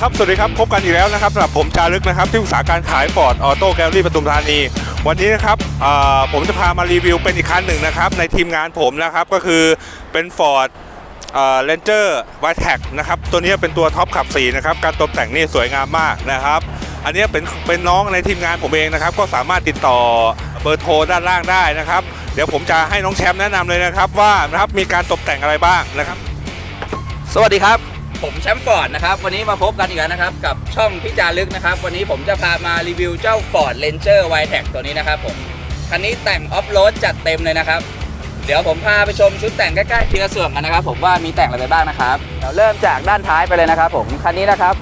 ครับ สวัสดีครับ พบกันอีกแล้วนะครับสำหรับผมจารึกนะครับ ที่ปรึกษาการขายฟอร์ดออโต้แกลลี่ปทุมธานี วันนี้นะครับผมจะพามารีวิวเป็นอีกคันหนึ่งนะครับ ในทีมงานผมนะครับ ก็คือเป็น Ford เรนเจอร์วายแท็กนะครับ ตัวนี้เป็นตัวท็อปขับ4นะครับ การตกแต่งนี่สวยงามมากนะครับ อันนี้เป็นเป็นน้องในทีมงานผมเองนะครับ ก็สามารถติดต่อเบอร์โทรด้านล่างได้นะครับ เดี๋ยวผมจะให้น้องแชมป์แนะนำเลยนะครับ ว่านะครับมีการตกแต่งอะไรบ้างนะครับ สวัสดีครับ ผมแชมป์ฟอร์ดนะครับ วันนี้มาพบกันอีกแล้วนะครับ กับช่องพี่จารึกนะครับ วันนี้ผมจะพามารีวิวเจ้า Ford Ranger w i t e c ตัวนี้นะครับผมคันนี้แต่งออฟโรดจัดเต็มเลยนะครับ เดี๋ยวผมพาไปชมชุดแต่งใกล้ๆทีละส่วนกันนะครับ ผมว่ามีแต่งอะไรไปบ้างนะครับเดี๋ยวเริ่มจากด้านท้ายไปเลยนะครับ ผมคันนี้นะครับ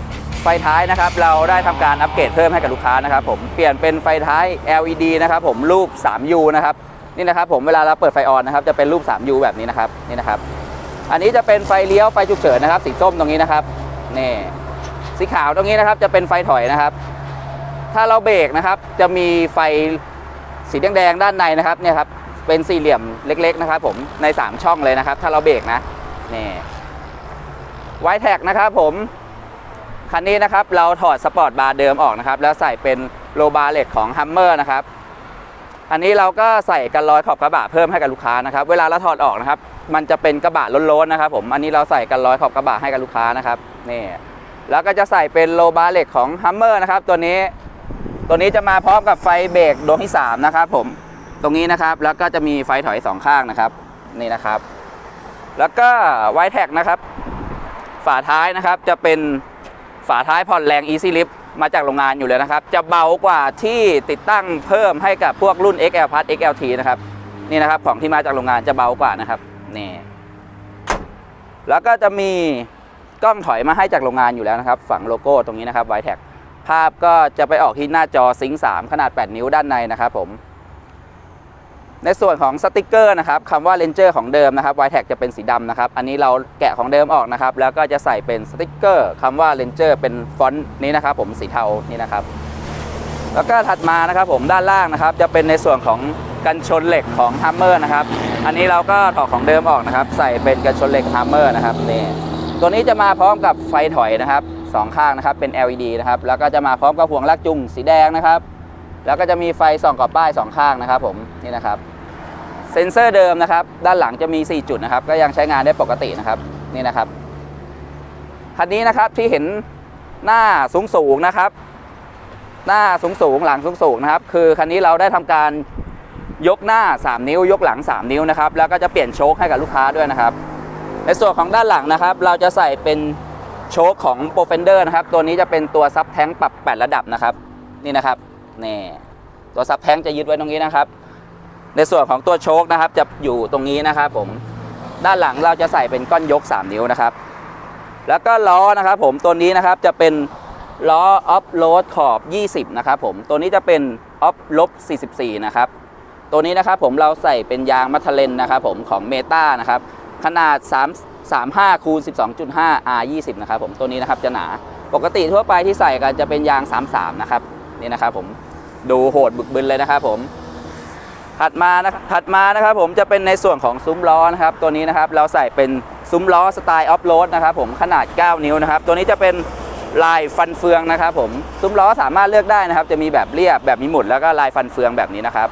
ไฟท้ายนะครับ เราได้ทำการอัปเกรดเพิ่มให้กับลูกค้านะครับ ผมเปลี่ยนเป็นไฟท้าย LED นะครับ ผมรูป 3U นะครับนี่นะครับ ผมเวลาเราเปิดไฟออนนะครับจะเป็นรูป 3U แบบนี้นะครับนี่นะครับ อันนี้จะเป็นไฟเลี้ยวไฟฉุกเฉินนะครับ สีส้มตรงนี้นะครับนี่สีขาวตรงนี้นะครับ จะเป็นไฟถอยนะครับ ถ้าเราเบรกนะครับ จะมีไฟสีแดงๆด้านในนะครับเนี่ยครับเป็นสี่เหลี่ยมเล็ก ๆ นะครับผมใน 3 ช่องเลยนะครับ ถ้าเราเบรกนะนี่ไวแท็กนะครับผมคันนี้นะครับเราถอดสปอร์ตบาร์เดิมออกนะครับ แล้วใส่เป็นโลบาร์เลตของฮัมเมอร์นะครับ อันนี้เราก็ใส่กันรอยขอบกระบะเพิ่มให้กับลูกค้านะครับ เวลาเราถอดออกนะครับ มันจะเป็นกระบะล้นๆนะครับผม อันนี้เราใส่กันรอยขอบกระบะให้กับลูกค้านะครับ นี่ แล้วก็จะใส่เป็นโลบาร์เหล็กของฮัมเมอร์นะครับ ตัวนี้ ตัวนี้จะมาพร้อมกับไฟเบรกดวงที่ 3 นะครับผม ตรงนี้นะครับ แล้วก็จะมีไฟถอยสองข้างนะครับ นี่นะครับ แล้วก็ไวแท็กนะครับ ฝาท้ายนะครับ จะเป็นฝาท้ายผ่อนแรง Easy Lift มาจากโรงงานอยู่เลยนะครับ จะเบากว่าที่ติดตั้งเพิ่มให้กับพวกรุ่น XL Plus XLT นะครับนี่นะครับของที่มาจากโรงงานจะเบากว่านะครับนี่แล้วก็จะมีกล้องถอยมาให้จากโรงงานอยู่แล้วนะครับ ฝังโลโก้ตรงนี้นะครับไวแท็กภาพก็จะไปออกที่หน้าจอซิงค์3ขนาด 8 นิ้วด้านในนะครับผม ในส่วนของสติกเกอร์นะครับคำว่า Ranger ของเดิมนะครับ y t a g จะเป็นสีดำนะครับ อันนี้เราแกะของเดิมออกนะครับ แล้วก็จะใส่เป็นสติกเกอร์คำว่า Ranger เป็นฟอนต์นี้นะครับ ผมสีเทานี่นะครับ แล้วก็ถัดมานะครับผมด้านล่างนะครับ จะเป็นในส่วนของกันชนเหล็กของ Hammer นะครับ อันนี้เราก็ถอดของเดิมออกนะครับ ใส่เป็นกันชนเหล็ก Hammer นะครับนี่ตัวนี้จะมาพร้อมกับไฟถอยนะครับสองข้างนะครับเป็น LED นะครับแล้วก็จะมาพร้อมกับห่วงลากจูงสีแดงนะครับ แล้วก็จะมีไฟส่องกรอบป้ายสองข้างนะครับผมนี่นะครับเซ็นเซอร์เดิมนะครับ ด้านหลังจะมี 4 จุดนะครับ ก็ยังใช้งานได้ปกตินะครับนี่นะครับคันนี้นะครับที่เห็นหน้าสูงสูงนะครับ หน้าสูงสูงหลังสูงสูงนะครับ คือคันนี้เราได้ทำการยกหน้า 3 นิ้วยกหลัง 3 นิ้วนะครับ แล้วก็จะเปลี่ยนโชคให้กับลูกค้าด้วยนะครับ ในส่วนของด้านหลังนะครับ เราจะใส่เป็นโชคของ p r o f e n d e r นะครับ ตัวนี้จะเป็นตัวซับแท้งปรับ 8 ระดับนะครับ นี่นะครับ นี่ตัวซับแท้งจะยึดไว้ตรงนี้นะครับ ในส่วนของตัวโชคนะครับ จะอยู่ตรงนี้นะครับผมด้านหลังเราจะใส่เป็นก้อนยก 3 นิ้วนะครับ แล้วก็ล้อนะครับ ผมตัวนี้นะครับจะเป็นล้อออฟโรดขอบ 20 นะครับผมตัวนี้จะเป็นออฟลบ 44 นะครับ ตัวนี้นะครับผมเราใส่เป็นยางมัทเลนนะครับผมของเมตานะครับขนาด 3 35คูณ12.5 R 20นะครับผมตัวนี้นะครับจะหนาปกติทั่วไปที่ใส่กันจะเป็นยาง 33 นะครับนี่นะครับผม ดูโหดบึกบึนเลยนะครับผมถัดมานะถัดมานะครับผมจะเป็นในส่วนของซุ้มล้อนะครับ ตัวนี้นะครับเราใส่เป็นซุ้มล้อสไตล์ออฟโรดนะครับผมขนาด 9 นิ้วนะครับ ตัวนี้จะเป็นลายฟันเฟืองนะครับผมซุ้มล้อสามารถเลือกได้นะครับ จะมีแบบเรียบแบบมีหมุดแล้วก็ลายฟันเฟืองแบบนี้นะครับ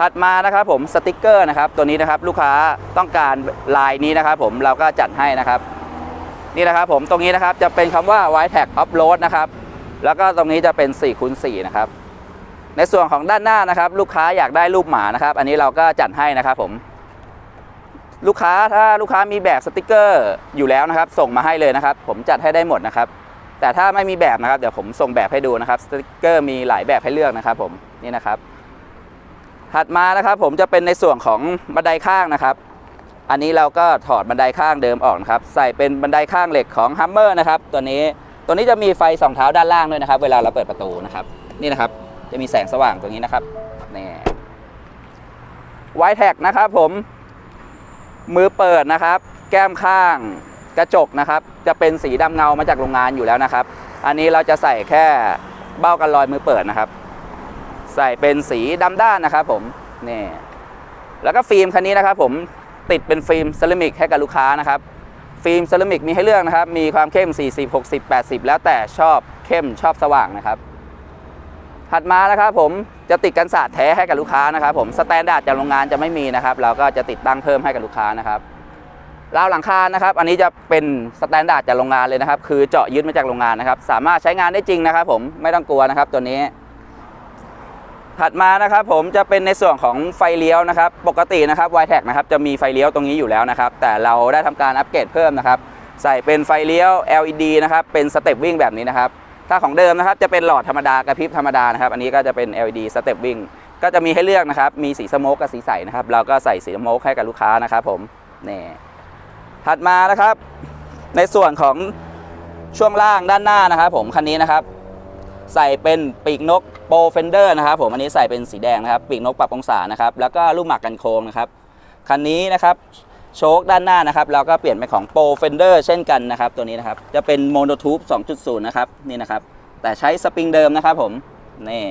ถัดมานะครับผมสติกเกอร์นะครับ ตัวนี้นะครับลูกค้าต้องการลายนี้นะครับ ผมเราก็จัดให้นะครับ นี่นะครับผมตรงนี้นะครับจะเป็นคำว่า w i t e tag Offroad นะครับแล้วก็ตรงนี้จะเป็น4คูณ4นะครับ ในส่วนของด้านหน้านะครับ ลูกค้าอยากได้รูปหมานะครับ อันนี้เราก็จัดให้นะครับผม ลูกค้าถ้าลูกค้ามีแบบสติกเกอร์อยู่แล้วนะครับ ส่งมาให้เลยนะครับ ผมจัดให้ได้หมดนะครับ แต่ถ้าไม่มีแบบนะครับเดี๋ยวผมส่งแบบให้ดูนะครับสติกเกอร์มีหลายแบบให้เลือกนะครับ ผมนี่นะครับ ถัดมานะครับ ผมจะเป็นในส่วนของบันไดข้างนะครับ อันนี้เราก็ถอดบันไดข้างเดิมออกนะครับ ใส่เป็นบันไดข้างเหล็กของ Hammer นะครับ ตัวนี้ตัวนี้จะมีไฟสองเท้าด้านล่างด้วยนะครับ เวลาเราเปิดประตูนะครับ นี่นะครับ จะมีแสงสว่างตรงนี้นะครับนี่ไวแท็กนะครับผม มือเปิดนะครับ แก้มข้างกระจกนะครับ จะเป็นสีดำเงามาจากโรงงานอยู่แล้วนะครับ อันนี้เราจะใส่แค่เบ้ากันรอยมือเปิดนะครับ ใส่เป็นสีดำด้านนะครับ ผมนี่แล้วก็ฟิล์มคันนี้นะครับ ผมติดเป็นฟิล์มเซรามิกให้กับลูกค้านะครับ ฟิล์มเซรามิกมีให้เลือกนะครับ มีความเข้ม 40 60 80 แล้วแต่ชอบเข้มชอบสว่างนะครับ ถัดมานะครับผมจะติดกันสาดแท้ให้กับลูกค้านะครับผมสแตนดาร์ดจากโรงงานจะไม่มีนะครับ เราก็จะติดตั้งเพิ่มให้กับลูกค้านะครับราวหลังคานะครับ อันนี้จะเป็นสแตนดาร์ดจากโรงงานเลยนะครับ คือเจาะยึดมาจากโรงงานนะครับ สามารถใช้งานได้จริงนะครับ ผมไม่ต้องกลัวนะครับตัวนี้ ถัดมานะครับ ผมจะเป็นในส่วนของไฟเลี้ยวนะครับ ปกตินะครับ y t e c นะครับจะมีไฟเลี้ยวตรงนี้อยู่แล้วนะครับ แต่เราได้ทำการอัปเกรดเพิ่มนะครับ ใส่เป็นไฟเลี้ยว LED นะครับ เป็นสเต็ปวิ่งแบบนี้นะครับ ถ้าของเดิมนะครับจะเป็นหลอดธรรมดากระพริบธรรมดานะครับ อันนี้ก็จะเป็น LED สเต็ปวิ่งก็จะมีให้เลือกนะครับ มีสีสโมกกับสีใสนะครับ เราก็ใส่สีสโมกให้กับลูกค้านะครับผมนี่ถัดมานะครับ ในส่วนของช่วงล่างด้านหน้านะครับ ผมคันนี้นะครับ ใส่เป็นปีกนกโปรเฟนเดอร์นะครับ ผมอันนี้ใส่เป็นสีแดงนะครับ ปีกนกปรับองศานะครับ แล้วก็ลูกหมากกันโค้งนะครับคันนี้นะครับ โชคด้านหน้านะครับเราก็เปลี่ยนเป็นของโปรเฟนเดอร์เช่นกันนะครับตัวนี้นะครับจะเป็นโมโนทูบ2.0 นะครับนี่นะครับแต่ใช้สปริงเดิมนะครับผมนี่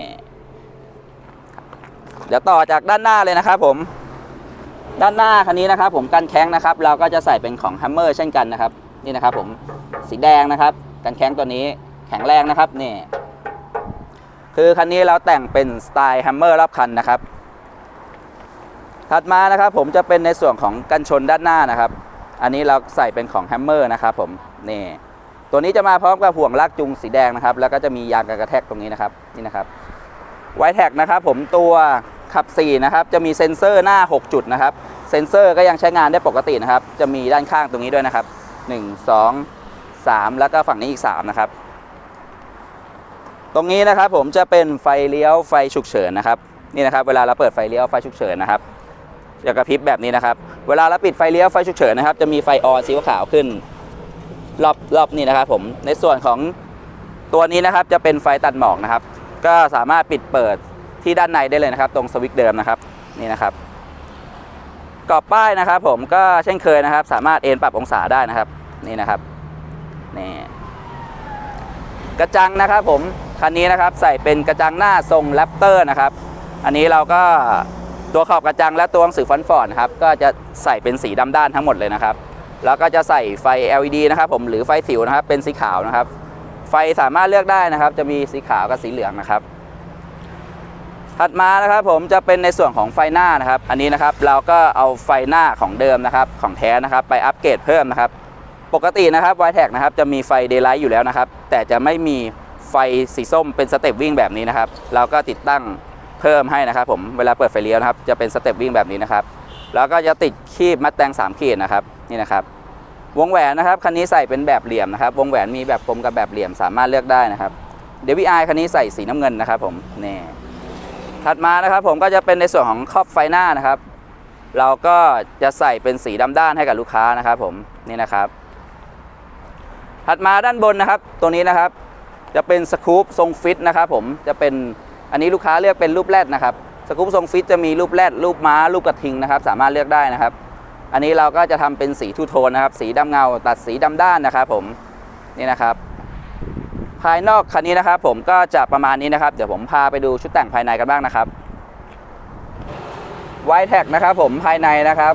เดี๋ยวต่อจากด้านหน้าเลยนะครับผมด้านหน้าคันนี้นะครับ ผมกันแข้งนะครับ เราก็จะใส่เป็นของแฮมเมอร์เช่นกันนะครับนี่นะครับผมสีแดงนะครับ กันแข้งตัวนี้แข็งแรงนะครับนี่คือคันนี้เราแต่งเป็นสไตล์แฮมเมอร์รอบคันนะครับ ถัดมานะครับผมจะเป็นในส่วนของกันชนด้านหน้านะครับ อันนี้เราใส่เป็นของแฮมเมอร์นะครับผมนี่ตัวนี้จะมาพร้อมกับห่วงลากจูงสีแดงนะครับ แล้วก็จะมียางกันกระแทกตรงนี้นะครับนี่นะครับไวแท็กนะครับผมตัวขับ4นะครับจะมีเซ็นเซอร์หน้า 6 จุดนะครับ เซ็นเซอร์ก็ยังใช้งานได้ปกตินะครับ จะมีด้านข้างตรงนี้ด้วยนะครับ 1 2 3 แล้วก็ฝั่งนี้อีก 3 นะครับ ตรงนี้นะครับผมจะเป็นไฟเลี้ยวไฟฉุกเฉินนะครับ นี่นะครับ เวลาเราเปิดไฟเลี้ยวไฟฉุกเฉินนะครับ จะกระพริบแบบนี้นะครับ เวลาเราปิดไฟเลี้ยวไฟฉุกเฉินนะครับ จะมีไฟออนสีขาวขึ้น รอบรอบนี้นะครับผม ในส่วนของตัวนี้นะครับจะเป็นไฟตัดหมอกนะครับ ก็สามารถปิดเปิดที่ด้านในได้เลยนะครับ ตรงสวิตช์เดิมนะครับ นี่นะครับกรอบป้ายนะครับ ผมก็เช่นเคยนะครับ สามารถเอ็นปรับองศาได้นะครับ นี่นะครับนี่กระจังนะครับผมคันนี้นะครับใส่เป็นกระจังหน้าทรงแรปเตอร์นะครับ อันนี้เราก็ ตัวขอบกระจังและตัวหนังสือฟอนต์ฟอนครับก็จะใส่เป็นสีดำด้านทั้งหมดเลยนะครับ แล้วก็จะใส่ไฟ LED นะครับผมหรือไฟสิวนะครับเป็นสีขาวนะครับ ไฟสามารถเลือกได้นะครับ จะมีสีขาวกับสีเหลืองนะครับ ถัดมานะครับผมจะเป็นในส่วนของไฟหน้านะครับ อันนี้นะครับเราก็เอาไฟหน้าของเดิมนะครับ ของแท้นะครับ ไปอัปเกรดเพิ่มนะครับ ปกตินะครับ y t e c นะครับจะมีไฟเดย์ไลท์อยู่แล้วนะครับ แต่จะไม่มีไฟสีส้มเป็นสเต็ปวิ่งแบบนี้นะครับ เราก็ติดตั้ง เพิ่มให้นะครับผมเวลาเปิดไฟเลี้ยวนะครับจะเป็นสเต็ปวิ่งแบบนี้นะครับแล้วก็จะติดคีบมัดแตง3ขีดนะครับนี่นะครับวงแหวนนะครับคันนี้ใส่เป็นแบบเหลี่ยมนะครับวงแหวนมีแบบกลมกับแบบเหลี่ยมสามารถเลือกได้นะครับเดวิไอคันนี้ใส่สีน้ำเงินนะครับผมนี่ถัดมานะครับผมก็จะเป็นในส่วนของครอบไฟหน้านะครับ เราก็จะใส่เป็นสีดำด้านให้กับลูกค้านะครับผมนี่นะครับ ถัดมาด้านบนนะครับ ตัวนี้นะครับ จะเป็นสกู๊ปทรงฟิตนะครับผมจะเป็น อันนี้ลูกค้าเลือกเป็นรูปแรดนะครับสกู๊ปทรงฟิตจะมีรูปแรดรูปม้ารูปกระทิงนะครับ สามารถเลือกได้นะครับ อันนี้เราก็จะทำเป็นสีทูโทนนะครับ สีดำเงา ตัดสีดำด้านนะครับ ผมนี่นะครับ ภายนอกคันนี้นะครับ ผมก็จะประมาณนี้นะครับ เดี๋ยวผมพาไปดูชุดแต่งภายในกันบ้างนะครับไวท์แท็กนะครับผมภายในนะครับ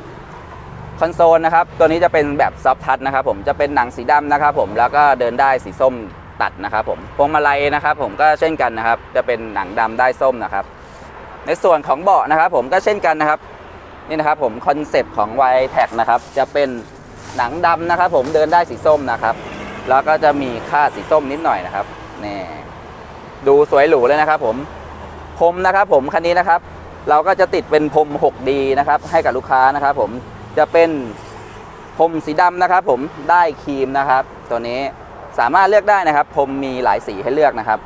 คอนโซลนะครับตัวนี้จะเป็นแบบซอฟทัชนะครับผมจะเป็นหนังสีดำนะครับผมแล้วก็เดินได้สีส้ม ตัดนะครับผมพวงมาลัยนะครับ ผมก็เช่นกันนะครับ จะเป็นหนังดำได้ส้มนะครับ ในส่วนของเบาะนะครับ ผมก็เช่นกันนะครับนี่นะครับผมคอนเซปต์ของ y t e c นะครับจะเป็นหนังดำนะครับผมเดินได้สีส้มนะครับ แล้วก็จะมีค่าสีส้มนิดหน่อยนะครับนี่ดูสวยหรูเลยนะครับผมพรมนะครับผมคันนี้นะครับ เราก็จะติดเป็นพรม 6D นะครับให้กับลูกค้านะครับ ผมจะเป็นพรมสีดำนะครับ ผมได้ครีมนะครับ ตัวนี้ สามารถเลือกได้นะครับพรมมีหลายสีให้เลือกนะครับ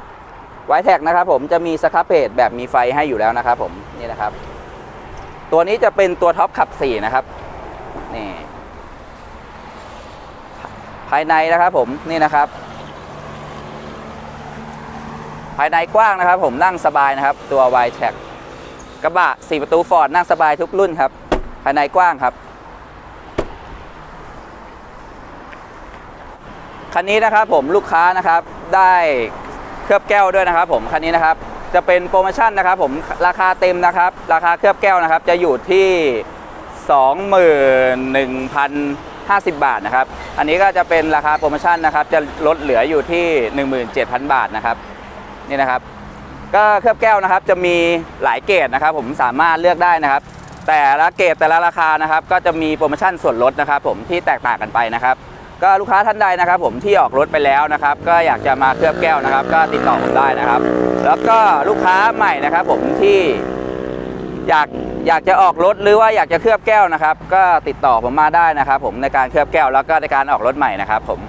ไวแท็กนะครับผมจะมีสครับเพจแบบมีไฟให้อยู่แล้วนะครับผมนี่นะครับ ตัวนี้จะเป็นตัวท็อปขับ4นะครับนี่ภายในนะครับผมนี่นะครับ ภายในกว้างนะครับ ผมนั่งสบายนะครับ ตัว y t e c กระบะ 4 ประตูฟอร์ดนั่งสบายทุกรุ่นครับ ภายในกว้างครับ คันนี้นะครับผมลูกค้านะครับได้เคลือบแก้วด้วยนะครับ ผมคันนี้นะครับจะเป็นโปรโมชั่นนะครับ ผมราคาเต็มนะครับ ราคาเคลือบแก้วนะครับ จะอยู่ที่ 21,050 บาทนะครับ อันนี้ก็จะเป็นราคาโปรโมชั่นนะครับ จะลดเหลืออยู่ที่ 17,000 บาทนะครับนี่นะครับ ก็เคลือบแก้วนะครับ จะมีหลายเกรดนะครับ ผมสามารถเลือกได้นะครับ แต่ละเกรดแต่ละราคานะครับ ก็จะมีโปรโมชั่นส่วนลดนะครับ ผมที่แตกต่างกันไปนะครับ ก็ลูกค้าท่านใดนะครับ ผมที่ออกรถไปแล้วนะครับ ก็อยากจะมาเคลือบแก้วนะครับ ก็ติดต่อผมได้นะครับ แล้วก็ลูกค้าใหม่นะครับ ผมที่อยากอยากจะออกรถหรือว่าอยากจะเคลือบแก้วนะครับ ก็ติดต่อผมมาได้นะครับ ผมในการเคลือบแก้วแล้วก็ในการออกรถใหม่นะครับ ผม